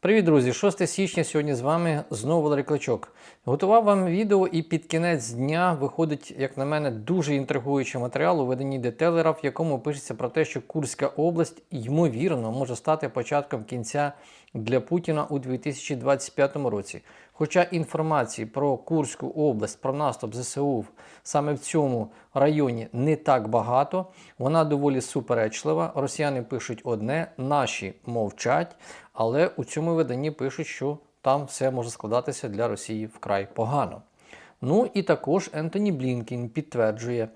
Привіт, друзі! 6 січня сьогодні з вами знову Валерій Кличок. Готував вам відео, і під кінець дня виходить, як на мене, дуже інтригуючий матеріал у виданні детелера, в якому пишеться про те, що Курська область ймовірно може стати початком кінця для Путіна у 2025 році. Хоча інформації про Курську область, про наступ ЗСУ саме в цьому районі не так багато, вона доволі суперечлива. Росіяни пишуть одне, наші мовчать, але у цьому виданні пишуть, що там все може складатися для Росії вкрай погано. Ну і також Ентоні Блінкін підтверджує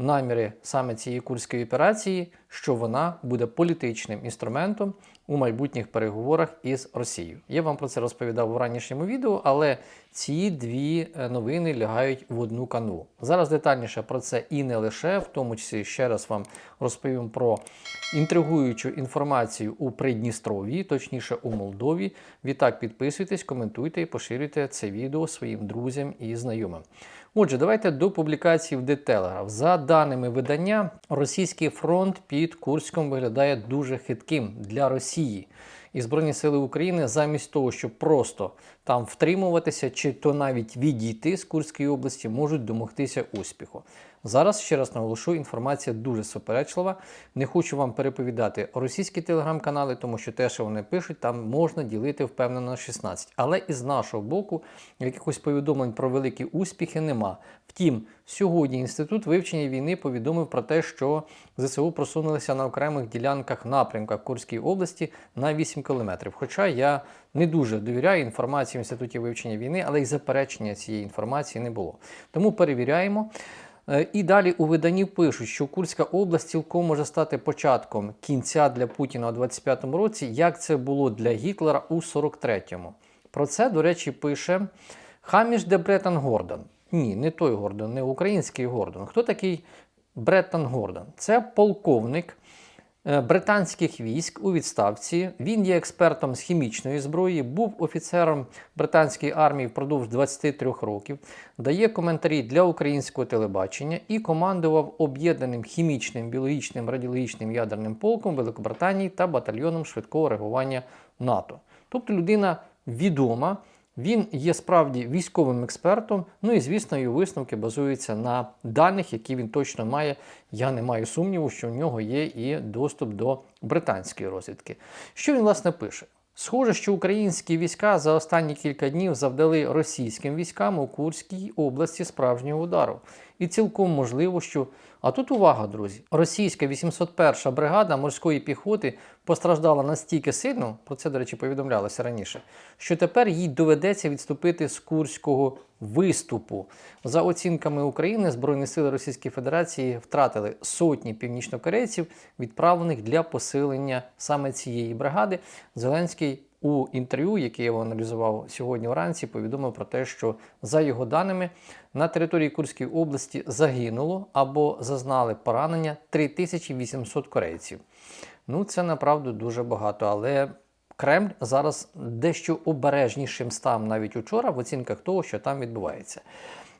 наміри саме цієї курської операції, що вона буде політичним інструментом у майбутніх переговорах із Росією. Я вам про це розповідав у ранішньому відео, але ці дві е, новини лягають в одну канву. Зараз детальніше про це і не лише, в тому числі ще раз вам розповім про інтригуючу інформацію у Придністров'ї, точніше у Молдові. Відтак підписуйтесь, коментуйте і поширюйте це відео своїм друзям і знайомим. Отже, давайте до публікації в Детелеграф. За даними видання, російський фронт під Курськом виглядає дуже хитким для Росії. І Збройні сили України замість того, щоб просто там втримуватися чи то навіть відійти з Курської області, можуть домогтися успіху. Зараз ще раз наголошу, інформація дуже суперечлива. Не хочу вам переповідати російські телеграм-канали, тому що те, що вони пишуть, там можна ділити впевнено на 16. Але із нашого боку якихось повідомлень про великі успіхи нема. Втім, сьогодні інститут вивчення війни повідомив про те, що ЗСУ просунулися на окремих ділянках напрямках Курської області на 8 кілометрів. Хоча я не дуже довіряю інформації в інституті вивчення війни, але й заперечення цієї інформації не було. Тому перевіряємо. Е, І далі у виданні пишуть, що Курська область цілком може стати початком кінця для Путіна у 25-му році, як це було для Гітлера у 43-му. Про це, до речі, пише Хаміш де Бретан Гордон. Ні, не той Гордон, не український Гордон. Хто такий Бреттон Гордон? Це полковник е, британських військ у відставці. Він є експертом з хімічної зброї, був офіцером британської армії впродовж 23 років, дає коментарі для українського телебачення і командував об'єднаним хімічним, біологічним, радіологічним ядерним полком Великобританії та батальйоном швидкого реагування НАТО. Тобто людина відома. Він є справді військовим експертом. Ну і звісно, його висновки базуються на даних, які він точно має. Я не маю сумніву, що в нього є і доступ до британської розвідки. Що він власне пише? Схоже, що українські війська за останні кілька днів завдали російським військам у Курській області справжнього удару. І цілком можливо, що. А тут увага, друзі, російська 801 бригада морської піхоти постраждала настільки сильно, про це, до речі, повідомлялося раніше, що тепер їй доведеться відступити з Курського виступу. За оцінками України, Збройні сили Російської Федерації втратили сотні північнокорейців, відправлених для посилення саме цієї бригади. Зеленський у інтерв'ю, яке я аналізував сьогодні вранці, повідомив про те, що за його даними на території Курської області загинуло або зазнали поранення 3800 корейців. Ну, це направду дуже багато, але Кремль зараз дещо обережнішим став навіть учора в оцінках того, що там відбувається.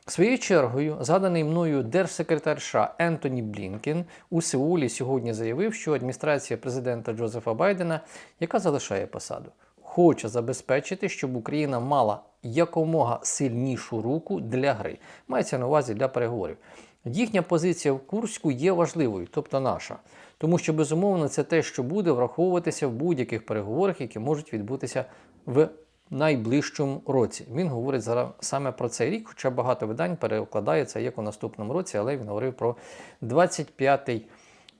Своєю чергою, згаданий мною держсекретар США Ентоні Блінкен у Сеулі сьогодні заявив, що адміністрація президента Джозефа Байдена, яка залишає посаду, хоче забезпечити, щоб Україна мала якомога сильнішу руку для гри. Мається на увазі для переговорів. Їхня позиція в Курську є важливою, тобто наша, тому що безумовно це те, що буде враховуватися в будь-яких переговорах, які можуть відбутися в найближчому році. Він говорить зараз саме про цей рік, хоча багато видань перекладає це як у наступному році, але він говорив про 25-й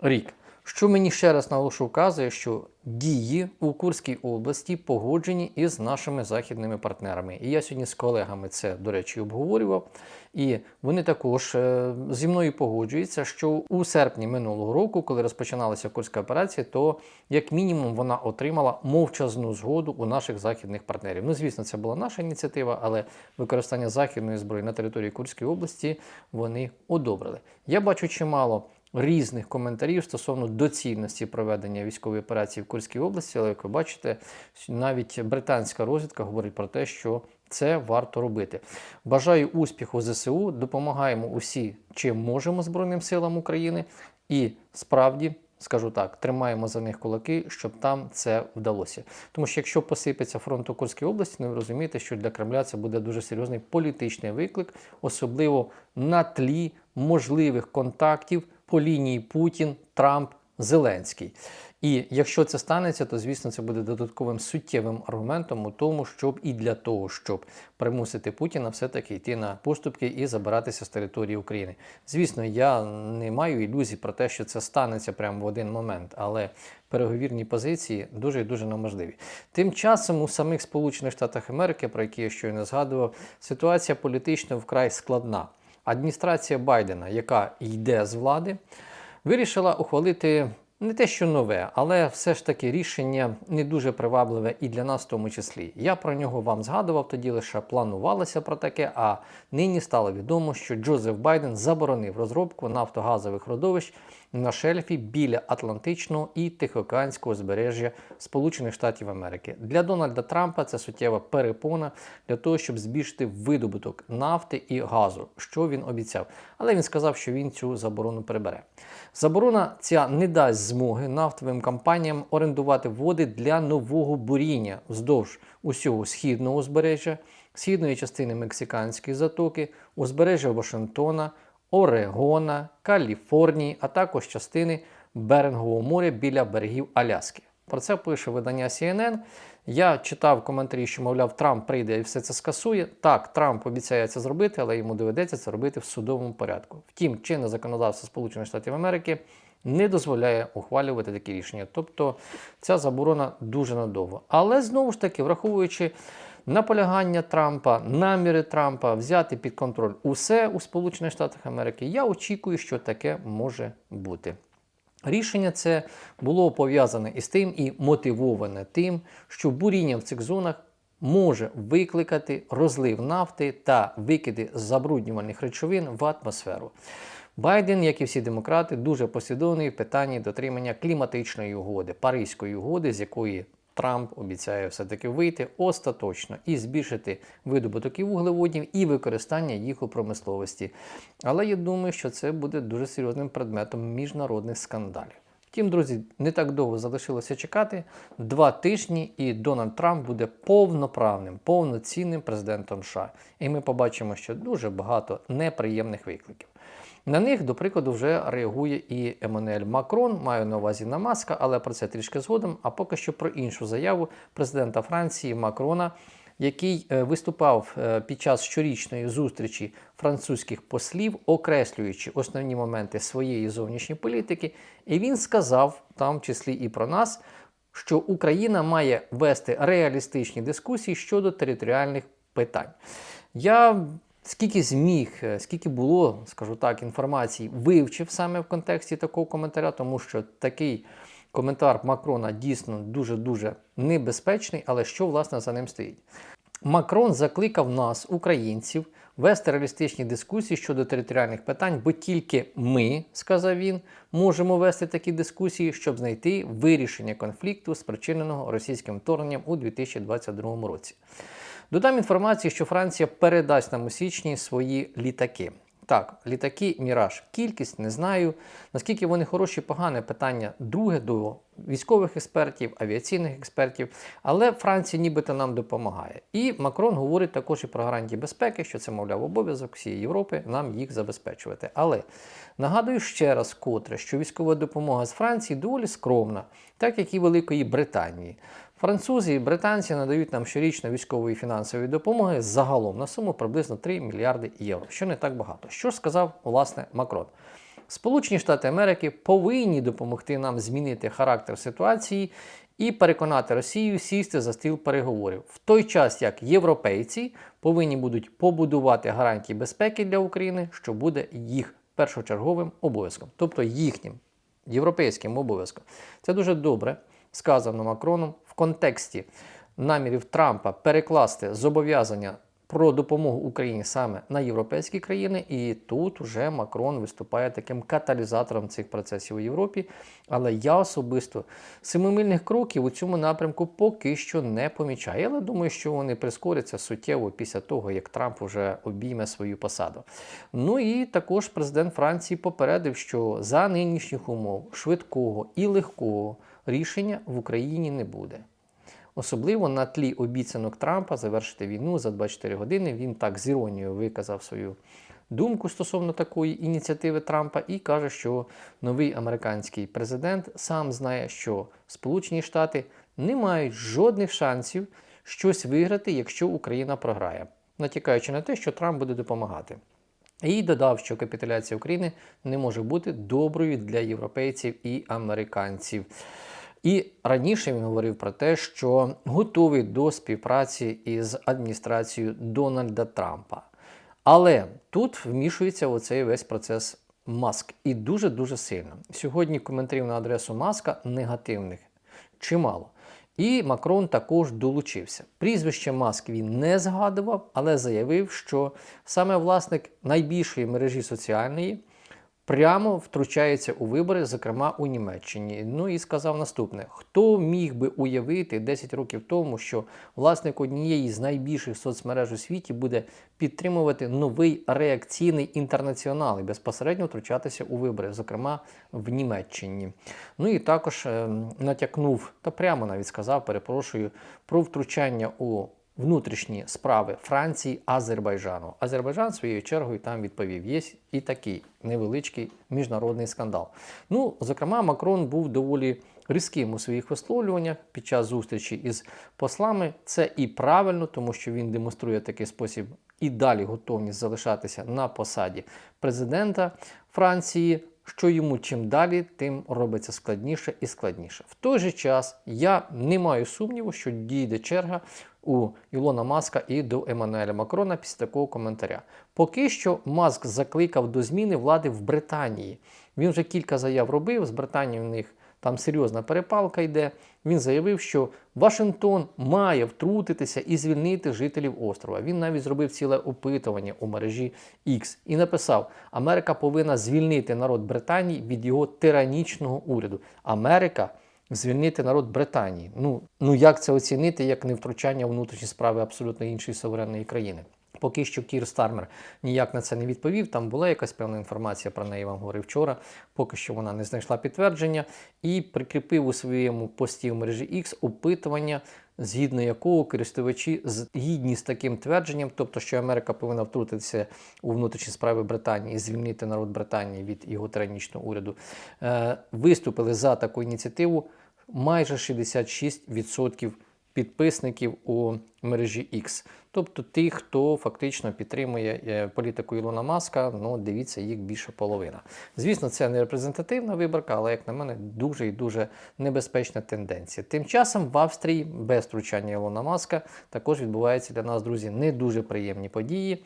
рік. Що мені ще раз наголошу вказує, що дії у Курській області погоджені із нашими західними партнерами. І я сьогодні з колегами це, до речі, обговорював. І вони також е, зі мною погоджуються, що у серпні минулого року, коли розпочиналася Курська операція, то як мінімум вона отримала мовчазну згоду у наших західних партнерів. Ну, звісно, це була наша ініціатива, але використання західної зброї на території Курської області вони одобрили. Я бачу чимало різних коментарів стосовно доцільності проведення військової операції в Курській області, але як ви бачите, навіть британська розвідка говорить про те, що це варто робити. Бажаю успіху ЗСУ, допомагаємо усі, чим можемо Збройним силам України, і справді скажу так, тримаємо за них кулаки, щоб там це вдалося. Тому що якщо посипеться фронт у Курській області, ну ви розумієте, що для Кремля це буде дуже серйозний політичний виклик, особливо на тлі можливих контактів по лінії Путін, Трамп, Зеленський. І якщо це станеться, то звісно це буде додатковим суттєвим аргументом у тому, щоб і для того, щоб примусити Путіна все-таки йти на поступки і забиратися з території України. Звісно, я не маю ілюзій про те, що це станеться прямо в один момент, але переговірні позиції дуже і дуже нам важливі. Тим часом у самих Сполучених Штатах Америки, про які я щойно згадував, ситуація політично вкрай складна. Адміністрація Байдена, яка йде з влади, вирішила ухвалити не те, що нове, але все ж таки рішення не дуже привабливе і для нас в тому числі. Я про нього вам згадував, тоді лише планувалося про таке, а нині стало відомо, що Джозеф Байден заборонив розробку нафтогазових родовищ на шельфі біля Атлантичного і Тихоокеанського узбережжя Сполучених Штатів Америки. Для Дональда Трампа це суттєва перепона для того, щоб збільшити видобуток нафти і газу, що він обіцяв. Але він сказав, що він цю заборону прибере. Заборона ця не дасть змоги нафтовим компаніям орендувати води для нового буріння вздовж усього східного узбережжя, східної частини Мексиканської затоки, узбережжя Вашингтона, Орегона, Каліфорнії, а також частини Берингового моря біля берегів Аляски. Про це пише видання CNN. Я читав коментарі, що, мовляв, Трамп прийде і все це скасує. Так, Трамп обіцяє це зробити, але йому доведеться це робити в судовому порядку. Втім, чинне законодавство Сполучених Штатів Америки не дозволяє ухвалювати такі рішення. Тобто ця заборона дуже надовго. Але знову ж таки, враховуючи наполягання Трампа, наміри Трампа взяти під контроль усе у Сполучених Штатах Америки, я очікую, що таке може бути. Рішення це було пов'язане із тим і мотивоване тим, що буріння в цих зонах може викликати розлив нафти та викиди забруднювальних речовин в атмосферу. Байден, як і всі демократи, дуже послідовний в питанні дотримання кліматичної угоди, Паризької угоди, з якої Трамп обіцяє все-таки вийти остаточно і збільшити видобуток вуглеводнів і використання їх у промисловості. Але я думаю, що це буде дуже серйозним предметом міжнародних скандалів. Втім, друзі, не так довго залишилося чекати. Два тижні, і Дональд Трамп буде повноправним, повноцінним президентом США. І ми побачимо, що дуже багато неприємних викликів. На них, до прикладу, вже реагує і Еммануель Макрон, маю на увазі на маска, але про це трішки згодом. А поки що про іншу заяву президента Франції Макрона, який е, виступав е, під час щорічної зустрічі французьких послів, окреслюючи основні моменти своєї зовнішньої політики, і він сказав, там в числі і про нас, що Україна має вести реалістичні дискусії щодо територіальних питань. Я Скільки зміг, е, скільки було, скажу так, інформації вивчив саме в контексті такого коментаря, тому що такий коментар Макрона дійсно дуже-дуже небезпечний, але що власне за ним стоїть? Макрон закликав нас, українців, вести реалістичні дискусії щодо територіальних питань, бо тільки ми, сказав він, можемо вести такі дискусії, щоб знайти вирішення конфлікту, спричиненого російським вторгненням у 2022 році. Додам інформацію, що Франція передасть нам у січні свої літаки. Так, літаки Міраж. Кількість не знаю. Наскільки вони хороші, погане питання друге до військових експертів, авіаційних експертів. Але Франція нібито нам допомагає. І Макрон говорить також і про гарантії безпеки, що це, мовляв, обов'язок всієї Європи нам їх забезпечувати. Але нагадую ще раз, котре, що військова допомога з Франції доволі скромна, так як і Великої Британії. Французи і британці надають нам щорічно військової фінансової допомоги загалом на суму приблизно 3 мільярди євро, що не так багато. Що сказав власне Макрон? Сполучені Штати Америки повинні допомогти нам змінити характер ситуації і переконати Росію сісти за стіл переговорів, в той час як європейці повинні будуть побудувати гарантії безпеки для України, що буде їх першочерговим обов'язком, тобто їхнім європейським обов'язком. Це дуже добре сказано Макроном в контексті намірів Трампа перекласти зобов'язання про допомогу Україні саме на європейські країни, і тут уже Макрон виступає таким каталізатором цих процесів у Європі. Але я особисто семимильних кроків у цьому напрямку поки що не помічаю. Але думаю, що вони прискоряться суттєво після того, як Трамп уже обійме свою посаду. Ну і також президент Франції попередив, що за нинішніх умов швидкого і легкого рішення в Україні не буде. Особливо на тлі обіцянок Трампа завершити війну за 24 години. Він так з іронією виказав свою думку стосовно такої ініціативи Трампа і каже, що новий американський президент сам знає, що Сполучені Штати не мають жодних шансів щось виграти, якщо Україна програє, натякаючи на те, що Трамп буде допомагати. І додав, що капітуляція України не може бути доброю для європейців і американців. І раніше він говорив про те, що готовий до співпраці із адміністрацією Дональда Трампа. Але тут вмішується оцей весь процес Маск і дуже-дуже сильно. Сьогодні коментарів на адресу Маска негативних чимало. І Макрон також долучився. Прізвище Маск він не згадував, але заявив, що саме власник найбільшої мережі соціальної прямо втручається у вибори, зокрема у Німеччині. Ну і сказав наступне: хто міг би уявити 10 років тому, що власник однієї з найбільших соцмереж у світі буде підтримувати новий реакційний інтернаціонал і безпосередньо втручатися у вибори, зокрема в Німеччині. Ну і також е, натякнув та прямо навіть сказав, перепрошую, про втручання у внутрішні справи Франції, Азербайджану. Азербайджан своєю чергою там відповів: є і такий невеличкий міжнародний скандал. Ну, зокрема, Макрон був доволі різким у своїх висловлюваннях під час зустрічі із послами. Це і правильно, тому що він демонструє такий спосіб і далі готовність залишатися на посаді президента Франції. Що йому чим далі, тим робиться складніше і складніше. В той же час я не маю сумніву, що дійде черга у Ілона Маска і до Еммануеля Макрона після такого коментаря. Поки що Маск закликав до зміни влади в Британії. Він вже кілька заяв робив. З Британією в них там серйозна перепалка йде. Він заявив, що Вашингтон має втрутитися і звільнити жителів острова. Він навіть зробив ціле опитування у мережі X і написав: Америка повинна звільнити народ Британії від його тиранічного уряду. Америка звільнити народ Британії. Ну, ну як це оцінити, як не втручання внутрішні справи абсолютно іншої суверенної країни? Поки що Кір Стармер ніяк на це не відповів. Там була якась певна інформація про неї, вам говорив вчора. Поки що вона не знайшла підтвердження і прикріпив у своєму пості в мережі X опитування, згідно якого користувачі згідні з таким твердженням, тобто, що Америка повинна втрутитися у внутрішні справи Британії і звільнити народ Британії від його тиранічного уряду, е, виступили за таку ініціативу майже 66% підписників у мережі X. Тобто тих, хто фактично підтримує е, політику Ілона Маска, ну дивіться, їх більше половина. Звісно, це не репрезентативна виборка, але, як на мене, дуже і дуже небезпечна тенденція. Тим часом в Австрії без втручання Ілона Маска також відбуваються для нас, друзі, не дуже приємні події.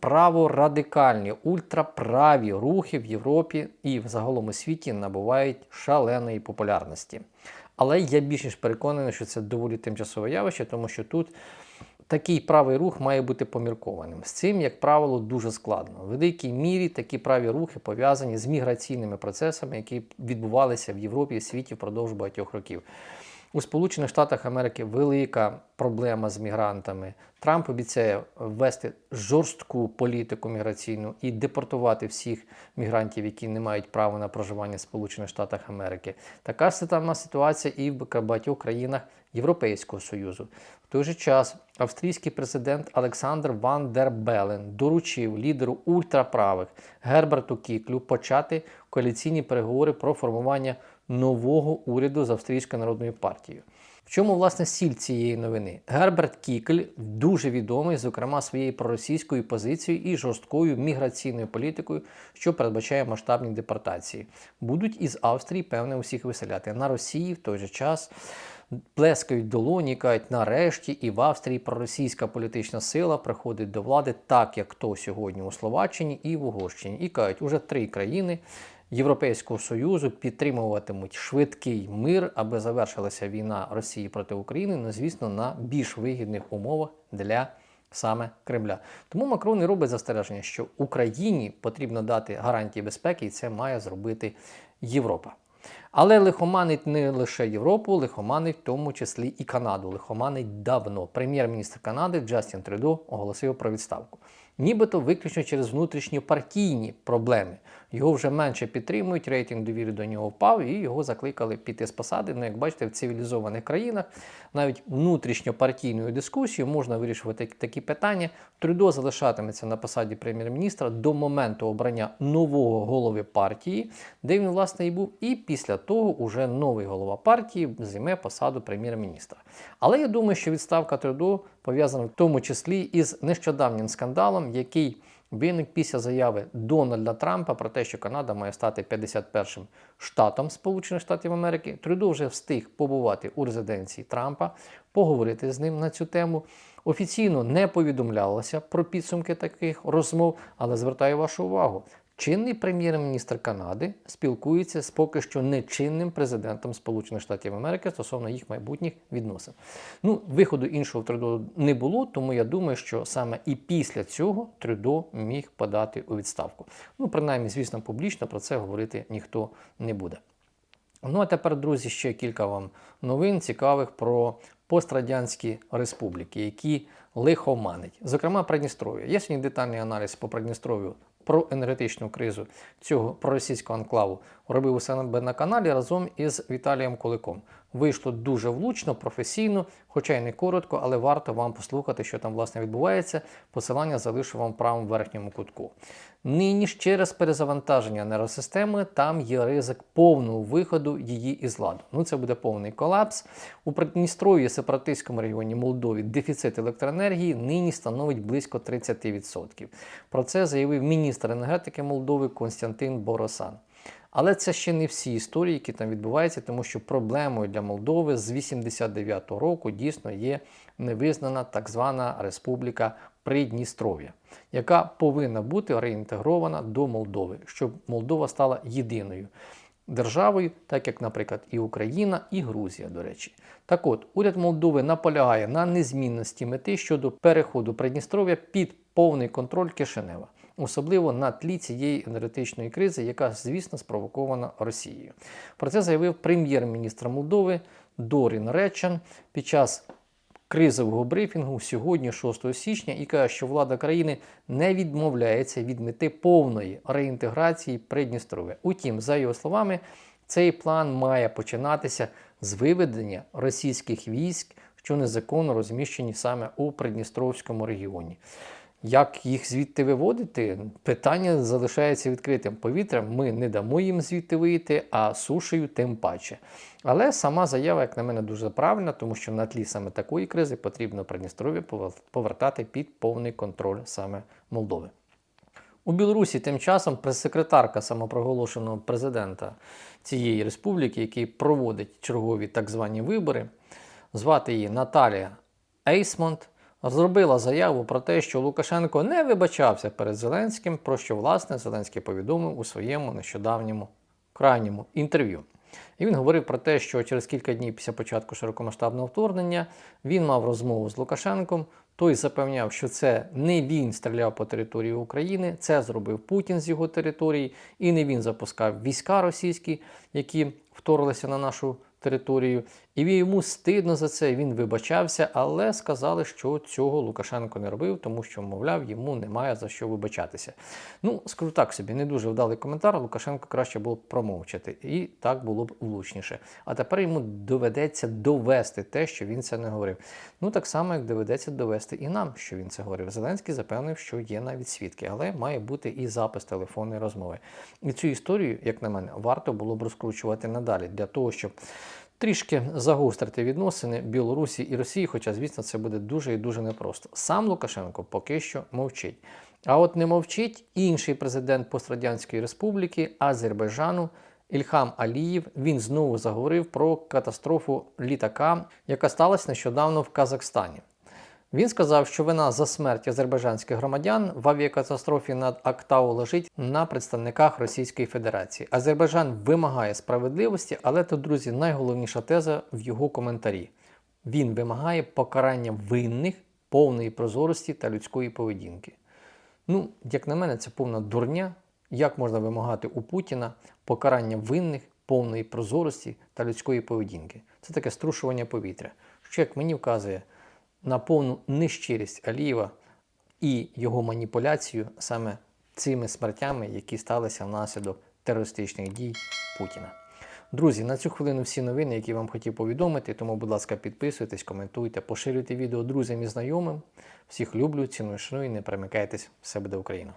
Праворадикальні, ультраправі рухи в Європі і в загалом у світі набувають шаленої популярності. Але я більш ніж переконаний, що це доволі тимчасове явище, тому що тут такий правий рух має бути поміркованим. З цим, як правило, дуже складно. В великій мірі такі праві рухи пов'язані з міграційними процесами, які відбувалися в Європі і світі впродовж багатьох років. У Сполучених Штатах Америки велика проблема з мігрантами. Трамп обіцяє ввести жорстку політику міграційну і депортувати всіх мігрантів, які не мають права на проживання в Сполучених Штатах Америки. Така ж ситуація і в багатьох країнах Європейського Союзу. В той же час австрійський президент Олександр Ван дер Белен доручив лідеру ультраправих Герберту Кіклю почати коаліційні переговори про формування нового уряду з Австрійською народною партією. В чому власне сіль цієї новини? Герберт Кікль дуже відомий, зокрема, своєю проросійською позицією і жорсткою міграційною політикою, що передбачає масштабні депортації. Будуть із Австрії, певне, усіх виселяти. На Росії в той же час плескають долоні, кажуть, нарешті і в Австрії проросійська політична сила приходить до влади, так як то сьогодні у Словаччині і в Угорщині. І кажуть, уже три країни. Європейського союзу підтримуватимуть швидкий мир, аби завершилася війна Росії проти України, ну звісно, на більш вигідних умовах для саме Кремля. Тому Макрон і робить застереження, що Україні потрібно дати гарантії безпеки, і це має зробити Європа. Але лихоманить не лише Європу, лихоманить в тому числі і Канаду. Лихоманить давно. Прем'єр-міністр Канади Джастін Трюдо оголосив про відставку. Нібито виключно через внутрішні партійні проблеми. Його вже менше підтримують, рейтинг довіри до нього впав, і його закликали піти з посади. Ну, як бачите, в цивілізованих країнах навіть внутрішньопартійною дискусією можна вирішувати такі питання. Трюдо залишатиметься на посаді прем'єр-міністра до моменту обрання нового голови партії, де він власне і був. І після того уже новий голова партії займе посаду прем'єр-міністра. Але я думаю, що відставка Трюдо пов'язана в тому числі із нещодавнім скандалом, який виник після заяви Дональда Трампа про те, що Канада має стати 51-м штатом Сполучених Штатів Америки. Трюдо вже встиг побувати у резиденції Трампа, поговорити з ним на цю тему. Офіційно не повідомлялося про підсумки таких розмов, але звертаю вашу увагу. Чинний прем'єр-міністр Канади спілкується з поки що нечинним президентом Сполучених Штатів Америки стосовно їх майбутніх відносин. Ну, виходу іншого в Трюдо не було, тому я думаю, що саме і після цього Трюдо міг подати у відставку. Ну, принаймні, звісно, публічно про це говорити ніхто не буде. Ну а тепер, друзі, ще кілька вам новин цікавих про пострадянські республіки, які лихоманить. Зокрема, Придністров'я. Є сьогодні детальний аналіз по Придністров'ю про енергетичну кризу цього проросійського анклаву робив у себе на каналі разом із Віталієм Куликом. Вийшло дуже влучно, професійно, хоча й не коротко, але варто вам послухати, що там власне відбувається. Посилання залишу вам в правому верхньому кутку. Нині ж через перезавантаження нейросистеми там є ризик повного виходу її із ладу. Ну це буде повний колапс. У Придністров'ї, сепаратистському регіоні Молдові, дефіцит електроенергії нині становить близько 30%. Про це заявив міністр енергетики Молдови Константин Боросан. Але це ще не всі історії, які там відбуваються, тому що проблемою для Молдови з 89-го року дійсно є невизнана так звана Республіка Придністров'я, яка повинна бути реінтегрована до Молдови, щоб Молдова стала єдиною державою, так як, наприклад, і Україна, і Грузія, до речі. Так от, уряд Молдови наполягає на незмінності мети щодо переходу Придністров'я під повний контроль Кишинева особливо на тлі цієї енергетичної кризи, яка, звісно, спровокована Росією. Про це заявив прем'єр-міністр Молдови Дорін Речан під час кризового брифінгу сьогодні, 6 січня, і каже, що влада країни не відмовляється від мети повної реінтеграції Придністров'я. Утім, за його словами, цей план має починатися з виведення російських військ, що незаконно розміщені саме у Придністровському регіоні. Як їх звідти виводити? Питання залишається відкритим. Повітрям ми не дамо їм звідти вийти, а сушею тим паче. Але сама заява, як на мене, дуже правильна, тому що на тлі саме такої кризи потрібно Придністров'я повертати під повний контроль саме Молдови. У Білорусі тим часом прес-секретарка самопроголошеного президента цієї республіки, який проводить чергові так звані вибори, звати її Наталія Ейсмонт зробила заяву про те, що Лукашенко не вибачався перед Зеленським, про що власне Зеленський повідомив у своєму нещодавньому крайньому інтерв'ю. І він говорив про те, що через кілька днів після початку широкомасштабного вторгнення він мав розмову з Лукашенком. Той запевняв, що це не він стріляв по території України, це зробив Путін з його території, і не він запускав війська російські, які вторглися на нашу територію. І йому стидно за це, він вибачався, але сказали, що цього Лукашенко не робив, тому що, мовляв, йому немає за що вибачатися. Ну, скажу так собі, не дуже вдалий коментар. Лукашенко краще було б промовчати, і так було б влучніше. А тепер йому доведеться довести те, що він це не говорив. Ну так само, як доведеться довести і нам, що він це говорив. Зеленський запевнив, що є навіть свідки, але має бути і запис телефонної розмови. І цю історію, як на мене, варто було б розкручувати надалі для того, щоб трішки загострити відносини Білорусі і Росії, хоча, звісно, це буде дуже і дуже непросто. Сам Лукашенко поки що мовчить. А от не мовчить інший президент Пострадянської Республіки Азербайджану. Ільхам Аліїв він знову заговорив про катастрофу літака, яка сталася нещодавно в Казахстані. Він сказав, що вина за смерть азербайджанських громадян в авіакатастрофі над Актау лежить на представниках Російської Федерації. Азербайджан вимагає справедливості, але тут, друзі, найголовніша теза в його коментарі. Він вимагає покарання винних повної прозорості та людської поведінки. Ну, як на мене, це повна дурня. Як можна вимагати у Путіна покарання винних, повної прозорості та людської поведінки? Це таке струшування повітря, що, як мені вказує, на повну нещирість Алієва і його маніпуляцію саме цими смертями, які сталися внаслідок терористичних дій Путіна. Друзі, на цю хвилину всі новини, які вам хотів повідомити. Тому, будь ласка, підписуйтесь, коментуйте, поширюйте відео друзям і знайомим. Всіх люблю, ціную, шаную і не перемикайтесь. Все буде Україна!